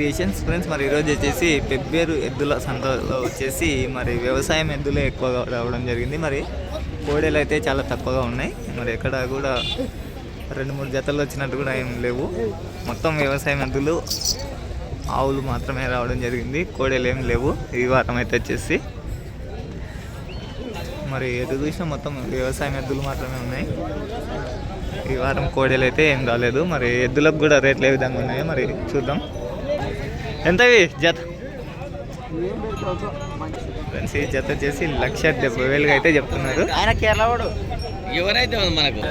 Creations friends మరి ఈరోజు వచ్చేసి పెబ్బేరు ఎద్దుల సంతలో వచ్చేసి మరి వ్యవసాయం ఎద్దులే ఎక్కువగా రావడం జరిగింది. మరి కోడెలు అయితే చాలా తక్కువగా ఉన్నాయి. మరి ఎక్కడ కూడా రెండు మూడు జతలు వచ్చినట్టు కూడా ఏం లేవు. మొత్తం వ్యవసాయం ఎద్దులు ఆవులు మాత్రమే రావడం జరిగింది. కోడెలు ఏం లేవు. ఈ వారం అయితే వచ్చేసి మరి ఎటు చూసినా మొత్తం వ్యవసాయం ఎద్దులు మాత్రమే ఉన్నాయి. ఈ వారం కోడెలు అయితే ఏం రాలేదు. మరి ఎద్దులకు కూడా రేట్లు ఏ విధంగా ఉన్నాయో మరి చూద్దాం. ఎంతవి జత? ఫ్రెండ్స్ ఈ జత వచ్చేసి లక్ష డెబ్బై వేలుగా అయితే చెప్తున్నారు. ఆయన కేరళ వాడు. ఎవరైతే ఉంది మనకు?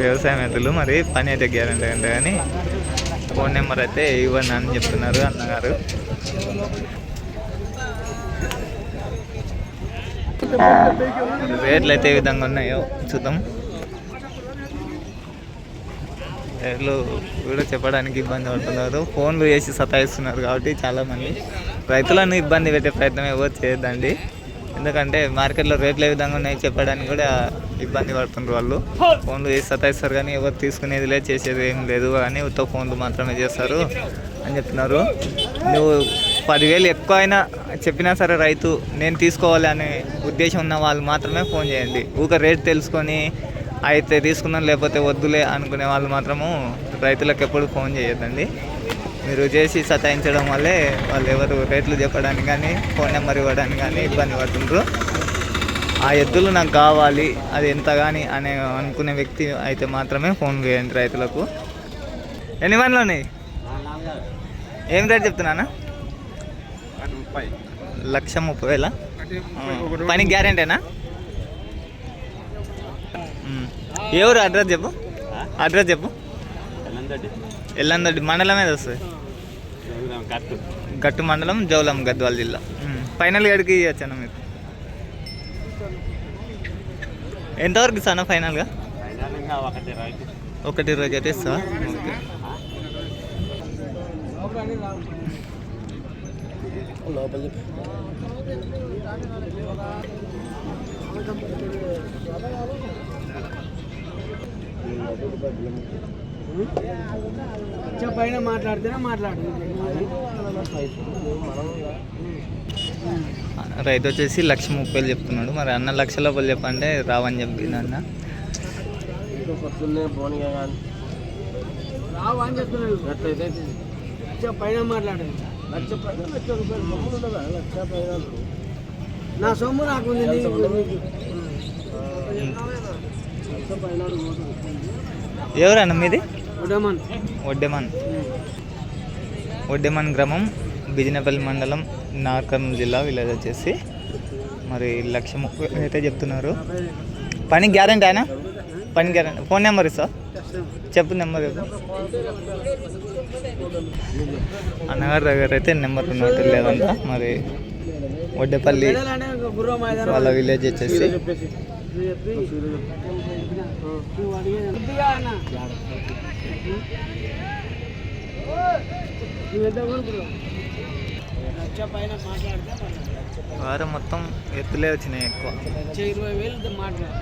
వ్యవసాయం ఎద్దులు మరి పని అయితే గ్యారంటీ అంటే కానీ ఫోన్ నెంబర్ అయితే ఇవ్వండి అని చెప్తున్నారు అన్నగారు. రేట్లు అయితే ఏ విధంగా ఉన్నాయో చూద్దాం. రేట్లు కూడా చెప్పడానికి ఇబ్బంది పడుతున్నారు. ఫోన్లు చేసి సతాయిస్తున్నారు కాబట్టి చాలామంది. రైతులను ఇబ్బంది పెట్టే ప్రయత్నం ఎవరు చేయొద్దండి. ఎందుకంటే మార్కెట్లో రేట్లు ఏ విధంగా ఉన్నాయి చెప్పడానికి కూడా ఇబ్బంది పడుతున్నారు వాళ్ళు. ఫోన్లు చేసి సతాయిస్తారు కానీ ఎవరు తీసుకునేది లేదు చేసేది ఏం లేదు కానీ ఉత్త ఫోన్లు మాత్రమే చేస్తారు అని చెప్తున్నారు. నువ్వు పదివేలు ఎక్కువ అయినా చెప్పినా సరే రైతు నేను తీసుకోవాలి అనే ఉద్దేశం ఉన్న వాళ్ళు మాత్రమే ఫోన్ చేయండి. ఊక రేట్ తెలుసుకొని అయితే తీసుకుందాం లేకపోతే వద్దులే అనుకునే వాళ్ళు మాత్రము రైతులకు ఎప్పుడు ఫోన్ చేయొద్దండి. మీరు చేసి సతాయించడం వల్లే వాళ్ళు ఎవరు రేట్లు చెప్పడానికి కానీ ఫోన్ నెంబర్ ఇవ్వడానికి కానీ ఇబ్బంది పడుతుంటారు ఆ ఎద్దులు నాకు కావాలి అది ఎంత కానీ అనే అనుకునే వ్యక్తి అయితే మాత్రమే ఫోన్ చేయండి రైతులకు. ఎన్ని వన్లు ఉన్నాయి? ఏం రేట్ చెప్తున్నానా లక్ష ముప్పై వేల. పని గ్యారెంటీనా? ఊరు అడ్రస్ చెప్పు. అడ్రస్ చెప్పు. ఎల్లందొడ్డి. మండలం ఏది వస్తుంది? గట్టు. మండలం జౌలం గద్వాల జిల్లా. ఫైనల్ గడికి ఇవ్వచ్చాను మీకు? ఎంతవరకు ఇస్తాను ఫైనల్గా? ఒకటి రోజు అయితే ఇస్తా ఓకే. పైన మాట్లాడితేనే మాట్లాడు. రైతు వచ్చేసి లక్ష ముప్పై వేలు చెప్తున్నాడు. మరి అన్న లక్ష లోపల చెప్పంటే రావని చెప్పింది అన్న. పొద్దున్నే ఫోన్ కానీ రావు అని చెప్తున్నాడు. లక్ష పైన మాట్లాడు. లక్ష పైన లక్ష రూపాయలు సొమ్ములు ఉండదా లక్ష పైన నా సొమ్ము నాకు ఉంది నీకు లక్ష పైన ఎవరన్న మీది? ఒడ్డెమన్. ఒడ్డెమన్. గ్రామం బిజినపల్లి మండలం నార్కర్నూలు జిల్లా విలేజ్ వచ్చేసి. మరి లక్ష ముప్పై అయితే చెప్తున్నారు? పని గ్యారంటీ అయినా పని గ్యారంటీ. ఫోన్ నెంబర్ ఇస్తా. చెప్పు నెంబర్ అన్నగారి దగ్గర అయితే నెంబర్ ఉన్నట్టు లేదంట మరి మైదానం వాళ్ళ విలేజ్ వచ్చేసి. చెప్పి నువ్వు ఎంత లక్ష పైన మాట్లాడితే వారం మొత్తం ఎత్తులే వచ్చినాయి ఎక్కువ. లక్ష ఇరవై వేలు మాట్లాడు